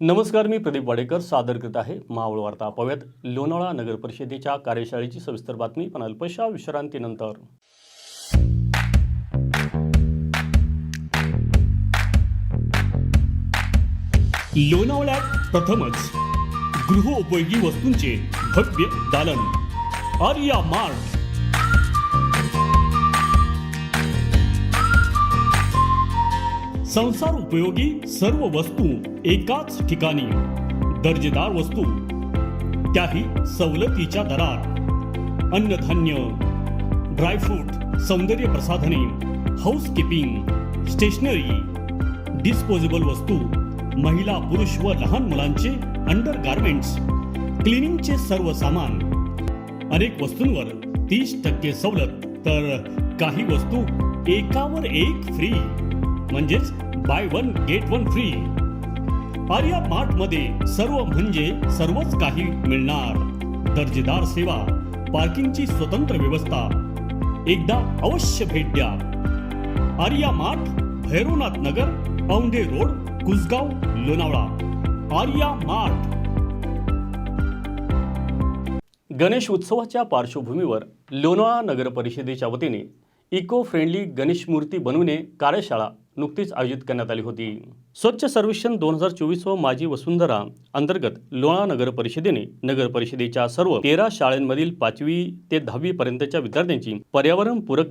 नमस्कार मी प्रदीप वाडेकर सादर करत आहे मावळ वार्ता पाहूयात लोणावळा नगर परिषदेच्या कार्यशाळेची सविस्तर बातमी पण अल्पशा विश्रांतीनंतर. लोणावळ्यात प्रथमच गृहोपयोगी वस्तूंचे भव्य दालन. आर्या मार्ट संसार उपयोगी सर्व वस्तू एकाच ठिकाणी. दर्जेदार वस्तू त्याही सवलतीच्या दरात. अन्नधान्य ड्रायफ्रूट सौंदर्य प्रसाधने हाऊसकीपिंग स्टेशनरी डिस्पोजेबल वस्तू महिला पुरुष व लहान मुलांचे अंडर गार्मेंट्स क्लिनिंगचे सर्व सामान. अनेक वस्तूंवर तीस टक्के सवलत तर काही वस्तू एकावर एक फ्री म्हणजेच buy one get one free. Arya मार्टमध्ये सर्व म्हणजे सर्वच काही मिळणार. दर्जेदार सेवा पार्किंगची स्वतंत्र व्यवस्था. एकदा अवश्य भेट द्या. Arya mart Bhairavnath Nagar Aundhe road Kusgaon Lonavala. Arya mart. Ganesh उत्सवाच्या पार्श्वभूमीवर लोणावळा नगर परिषदेच्या वतीने इको फ्रेंडली गणेश मूर्ती बनविणे कार्यशाळा नुकतीच आयोजित करण्यात आली होती. स्वच्छ सर्वेक्षण दोन हजार चोवीस व माझी वसुंधरा अंतर्गत लोणा नगर परिषदेने नगर परिषदेच्या सर्व तेरा शाळांमधील पाचवी ते दहावी पर्यंतच्या विद्यार्थ्यांची पर्यावरण पूरक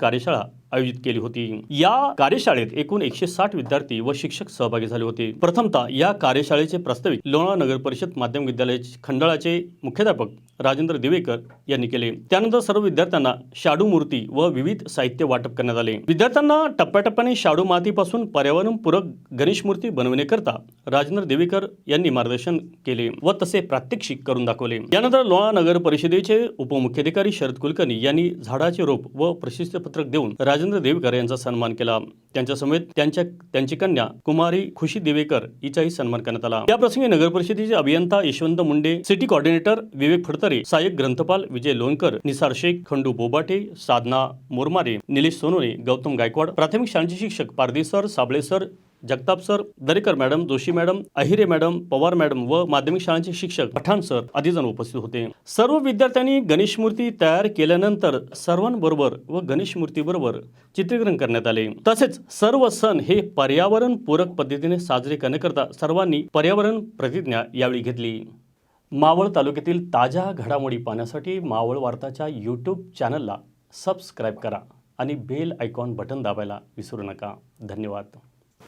कार्यशाळा आयोजित केली होती. या कार्यशाळेत एकूण एकशे साठ विद्यार्थी व शिक्षक सहभागी झाले होते. प्रथमतः या कार्यशाळेचे प्रास्ताविक लोणा नगर परिषद माध्यम विद्यालय खंडाळाचे मुख्याध्यापक राजेंद्र दिवेकर यांनी केले. त्यानंतर सर्व विद्यार्थ्यांना शाडू मूर्ती व विविध साहित्य वाटप करण्यात आले. विद्यार्थ्यांना टप्प्याटप्प्याने शाडू मातीपासून पर्यावरणपूरक गणेश मूर्ती बनवण्याकरता राजेंद्र देवेकर यांनी मार्गदर्शन केले व तसे प्रात्यक्षिक करून दाखवले. यानंतर लोणा नगर परिषदेचे उपमुख्याधिकारी शरद कुलकर्णी यांनी झाडाचे रोप व प्रशस्तीपत्रक देऊन राजेंद्र देवेकर यांचा सन्मान केला. त्यांच्या समेत त्यांच्या त्यांची कन्या कुमारी खुशी देवेकर हिचाही सन्मान करण्यात आला. या प्रसंगी नगर परिषदेचे अभियंता यशवंत मुंडे सिटी कोऑर्डिनेटर विवेक फडतरे सहाय्यक ग्रंथपाल विजय लोणकर निसार शेख खंडू बोबाटे साधना मोरमारे निलेश सोनोने गौतम गायकवाड प्राथमिक शाळेचे शिक्षक Pardesar sir Jagtap sir Darekar madam Joshi madam Ahire madam Pawar madam व माध्यमिक शाळांचे शिक्षक पठाण सर आदी जण उपस्थित होते. सर्व विद्यार्थ्यांनी गणेश मूर्ती तयार केल्यानंतर सर्वांबरोबर व गणेश मूर्तीबरोबर चित्रीकरण करण्यात आले. तसेच सर्व सण हे पर्यावरण पूरक पद्धतीने साजरे करण्याकरता सर्वांनी पर्यावरण प्रतिज्ञा यावेळी घेतली. मावळ तालुक्यातील ताज्या घडामोडी पाहण्यासाठी मावळ वार्ताच्या यूट्यूब चॅनलला सबस्क्राईब करा आणि बेल आयकॉन बटन दाबायला विसरू नका. धन्यवाद.